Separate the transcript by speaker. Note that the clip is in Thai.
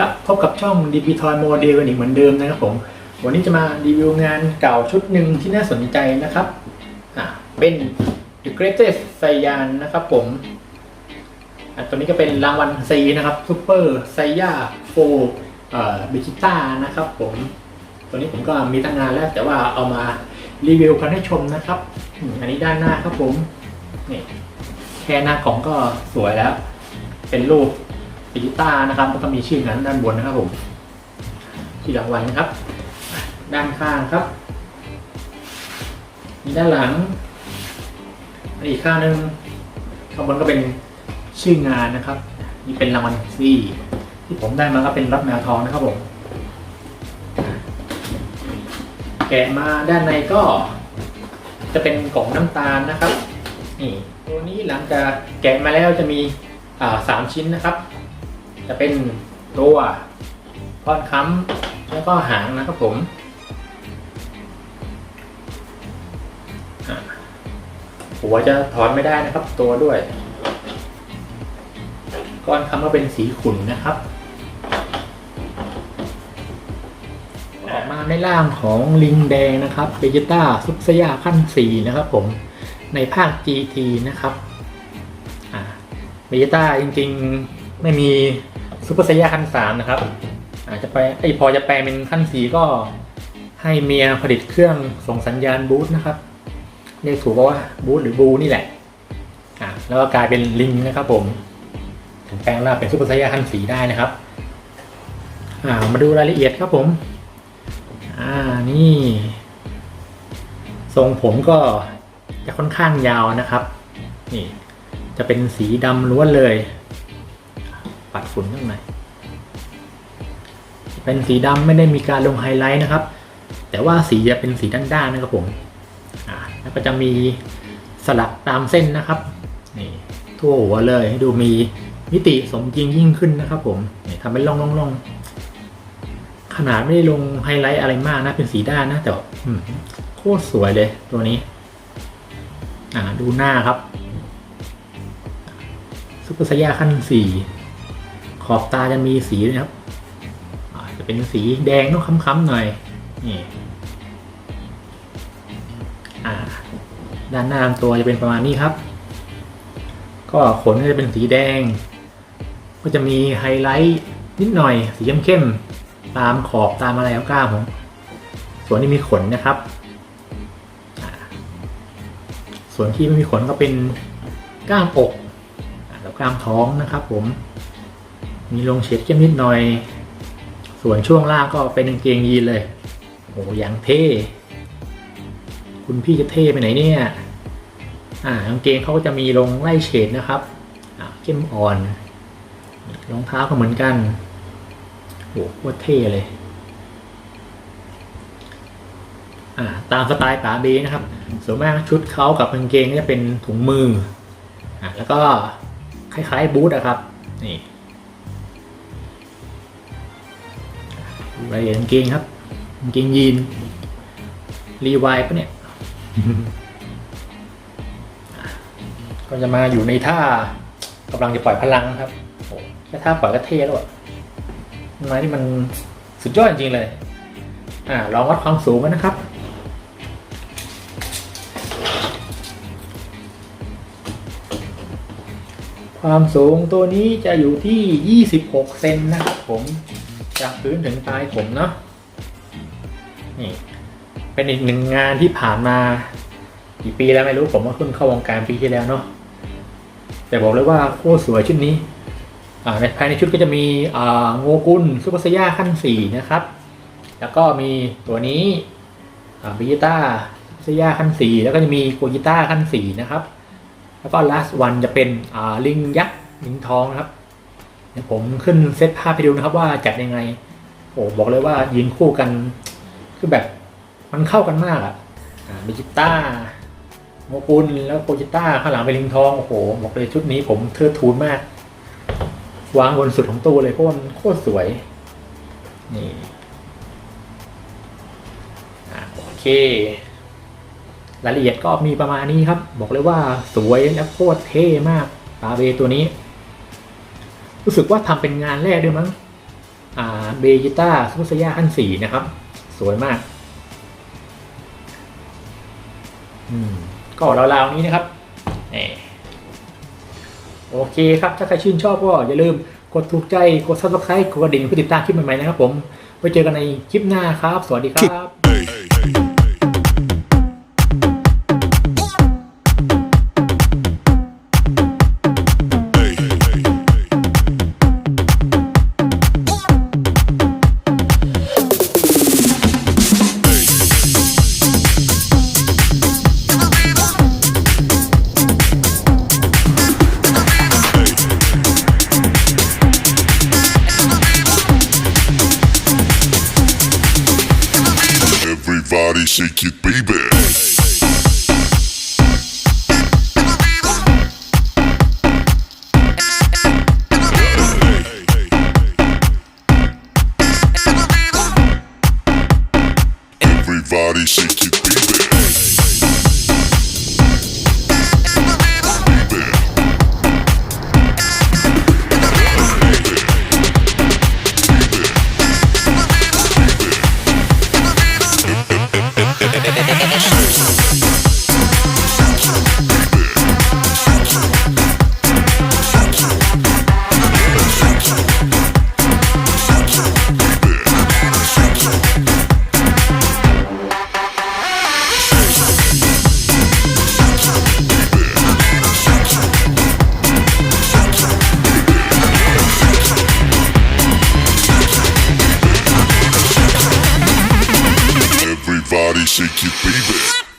Speaker 1: ครับพบกับช่อง DP Toy Model กันอีกเหมือนเดิมนะครับผม วันนี้จะมารีวิวงานเก่าชุดหนึ่งที่น่าสนใจนะครับเป็น The Greatest s a y a n นะครับผมอะตัวนี้ก็เป็นรางวัลซีนะครับ Super s a y a 4เอ่อบิจิต้านะครับผมตัวนี้ผมก็มีตั้งนานแล้ว แต่ว่าเอามารีวิวกันให้ชมนะครับ อันนี้ด้านหน้าครับผมนี่แค่หน้ากล่องก็สวยแล้ว เป็นรูป ดิจิต้านะครับแล้วก็มีชื่องานด้านบนนะครับผม ที่รางวัลนะครับ ด้านข้างครับ มีด้านหลังอีกข้างหนึ่งข้างบนก็เป็นชื่องานนะครับ นี่เป็นรางวัลซีที่ผมได้มาก็เป็นรับแมวทองนะครับผมแกะมาด้านในก็จะเป็นกล่องน้ำตาลนะครับนี่ตัวนี้หลังจากแกะมาแล้วจะมีสามชิ้นนะครับ จะเป็นตัวก้อนค้ำแล้วก็หางนะครับผมหัวจะถอนไม่ได้นะครับ ตัวด้วย ก้อนค้ำก็เป็นสีขุ่นนะครับ ออกมาในร่างของลิงแดงนะครับเบจิต้าซุปซยาขั้น 4 นะครับผมในภาค GT นะครับเบจิต้าจริงๆไม่มี ซุปเปอร์ไซยาขั้น3นะครับ อาจจะไปไอพอจะแปลงเป็นขั้น4ก็ให้เมียผลิตเครื่องส่งสัญญาณบูทนะครับเรียกถูกว่าบูทหรือบูนี่แหละอะแล้วก็กลายเป็นลิงนะครับผมถึงแปลงร่างเป็นซุปเปอร์ไซยาขั้น4ได้นะครับอ่ามาดูรายละเอียดครับผมอ่านี่ ทรงผมก็จะค่อนข้างยาวนะครับ นี่ จะเป็นสีดำล้วนเลย ปัดฝุ่นข้างในเป็นสีดำไม่ได้มีการลงไฮไลท์นะครับ แต่ว่าสีจะเป็นสีด้านๆนะครับผมอ่าแล้วก็จะมีสลักตามเส้นนะครับนี่ทั่วหัวเลยให้ดูมีมิติสมจริงยิ่งขึ้นนะครับผมนี่ทำเป็นร่องๆๆขนาดไม่ได้ลงไฮไลท์อะไรมากนะเป็นสีด้านนะแต่อืมโคตรสวยเลยตัวนี้ อ่าดูหน้าครับซุปเปอร์ไซยาขั้นสี่ อบตาจะมีสีนะครับจะเป็นสีแดงต้องค้ำๆหน่อยนี่ด้านหน้าลำตัวจะเป็นประมาณนี้ครับ ก็ขนก็จะเป็นสีแดง ก็จะมีไฮไลท์นิดหน่อย สีเข้มๆตามขอบตามอะไรของกล้ามผมส่วนที่มีขนนะครับ ส่วนที่ไม่มีขนก็เป็นกล้ามอกแล้วกล้ามท้องนะครับผม มีลงเฉดเข้มนิดหน่อย ส่วนช่วงล่างก็เป็นกางเกงยีนเลยโอ้ยังเท่คุณพี่จะเท่ไปไหนเนี่ย อ่ากางเกงเขาก็จะมีลงไล่เฉดนะครับเข้มอ่อนรองเท้าก็เหมือนกันโอ้โหโคตรเท่เลยอ่าตามสไตล์ป๋าเบนะครับ ส่วนมากชุดเขากับกางเกงจะเป็นถุงมืออ่าแล้วก็คล้ายๆบูทอะครับ นี่ รายละเอียดกางเกงครับกางเกงยีน รีไวปะเนี่ย ก็จะมาอยู่ในท่ากำลังจะปล่อยพลังครับโอ้แค่ท่าปล่อยก็เท่แล้วอะไม้นี่มันสุดยอดจริงเลย อ่าลองวัดความสูงกันนะครับความสูงตัวนี้จะอยู่ที่ 26 เซนนะครับผม จากพื้นถึงปลายผมเนาะนี่เป็นอีกหนึ่งงานที่ผ่านมากี่ปีแล้วไม่รู้ผมว่าเพิ่งเข้าวงการปีที่แล้วเนาะแต่บอกเลยว่าโคตรสวยชุดนี้ในภายในชุดก็จะมีโงกุลซูเปอร์ไซย่าขั้นสี่นะครับ แล้วก็มีตัวนี้บิจิต้าซูเซย่าขั้นสี่แล้วก็จะมีโกจิต้าขั้นสี่นะครับ แล้วก็ last one จะเป็นลิงยักษ์ลิงทองนะครับ เดี๋ยวผมขึ้นเซตภาพให้ดูนะครับว่าจัดยังไง โอ้บอกเลยว่ายืนคู่กัน คือแบบมันเข้ากันมากอะอ่าบิจิต้าโงกุลแล้วโกจิต้าข้างหลังเป็นลิงทองโอ้โหบอกเลยชุดนี้ผมเทิดทูนมาก วางบนสุดของตู้เลยเพราะมันโคตรสวย นี่โอเค รายละเอียดก็มีประมาณนี้ครับ บอกเลยว่าสวยและโคตรเท่มากปาเวตัวนี้ รู้สึกว่าทำเป็นงานแรกด้วยมั้งอ่าเบจิต้าซูเปอร์ไซย่าขั้นสี่นะครับ สวยมาก อืม ก็ราวๆนี้นะครับนี่โอเคครับ ถ้าใครชื่นชอบก็อย่าลืมกดถูกใจ กด subscribe กดกระดิ่งเพื่อติดตามคลิปใหม่ๆนะครับผม ไว้เจอกันในคลิปหน้าครับ สวัสดีครับ
Speaker 2: shake it, baby. Shake it, baby.